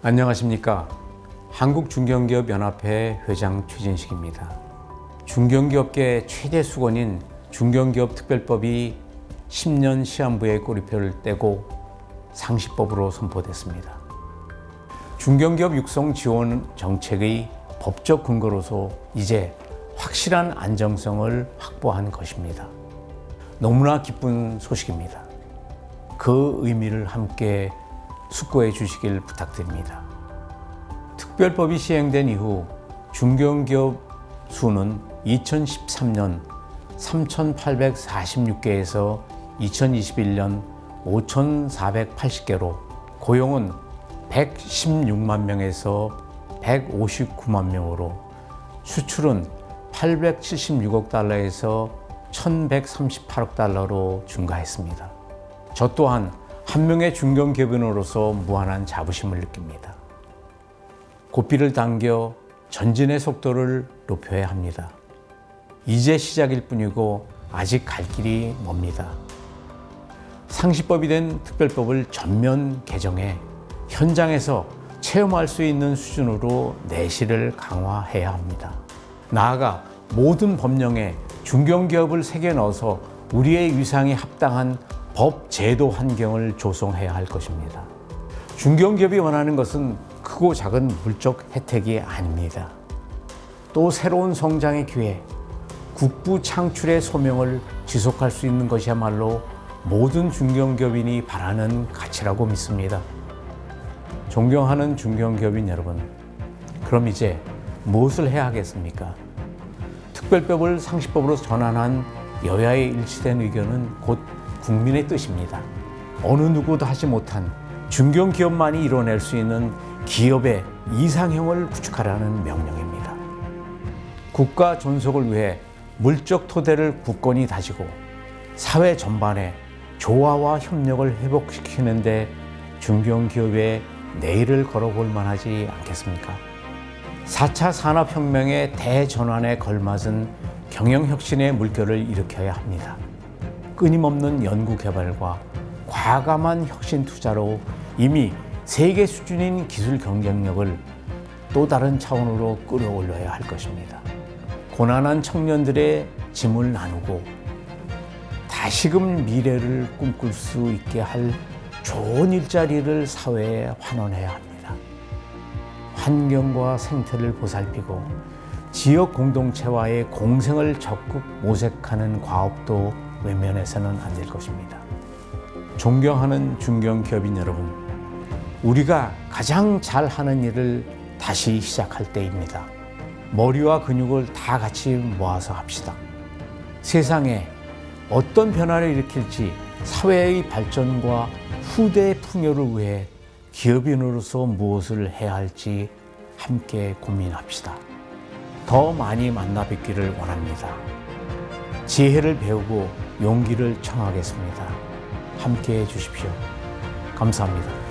안녕하십니까. 한국중견기업연합회 회장 최진식입니다. 중견기업계 최대 수건인 중견기업 특별법이 10년 시한부의 꼬리표를 떼고 상시법으로 선포됐습니다. 중견기업 육성 지원 정책의 법적 근거로서 이제 확실한 안정성을 확보한 것입니다. 너무나 기쁜 소식입니다. 그 의미를 함께 숙고해 주시길 부탁드립니다. 특별법이 시행된 이후 중견기업 수는 2013년 3,846개에서 2021년 5,480개로 고용은 116만 명에서 159만 명으로 수출은 876억 달러에서 1,138억 달러로 증가했습니다. 저 또한 한 명의 중견기업인으로서 무한한 자부심을 느낍니다. 고삐를 당겨 전진의 속도를 높여야 합니다. 이제 시작일 뿐이고 아직 갈 길이 멉니다. 상시법이 된 특별법을 전면 개정해 현장에서 체험할 수 있는 수준으로 내실을 강화해야 합니다. 나아가 모든 법령에 중견기업을 새겨 넣어서 우리의 위상에 합당한 법 제도 환경을 조성해야 할 것입니다. 중견기업이 원하는 것은 크고 작은 물적 혜택이 아닙니다. 또 새로운 성장의 기회, 국부 창출의 소명을 지속할 수 있는 것이야말로 모든 중견기업인이 바라는 가치라고 믿습니다. 존경하는 중견기업인 여러분, 그럼 이제 무엇을 해야 하겠습니까? 특별법을 상시법으로 전환한 여야의 일치된 의견은 곧 국민의 뜻입니다. 어느 누구도 하지 못한 중견 기업만이 이뤄낼 수 있는 기업의 이상형을 구축하라는 명령입니다. 국가 존속을 위해 물적 토대를 굳건히 다지고 사회 전반에 조화와 협력을 회복시키는데 중견 기업의 내일을 걸어볼 만하지 않겠습니까? 4차 산업혁명의 대전환에 걸맞은 경영혁신의 물결을 일으켜야 합니다. 끊임없는 연구 개발과 과감한 혁신 투자로 이미 세계 수준인 기술 경쟁력을 또 다른 차원으로 끌어올려야 할 것입니다. 고난한 청년들의 짐을 나누고 다시금 미래를 꿈꿀 수 있게 할 좋은 일자리를 사회에 환원해야 합니다. 환경과 생태를 보살피고 지역 공동체와의 공생을 적극 모색하는 과업도 외면해서는 안 될 것입니다. 존경하는 중견기업인 여러분, 우리가 가장 잘하는 일을 다시 시작할 때입니다. 머리와 근육을 다 같이 모아서 합시다. 세상에 어떤 변화를 일으킬지 사회의 발전과 후대의 풍요를 위해 기업인으로서 무엇을 해야 할지 함께 고민합시다. 더 많이 만나 뵙기를 원합니다. 지혜를 배우고 용기를 청하겠습니다. 함께 해 주십시오. 감사합니다.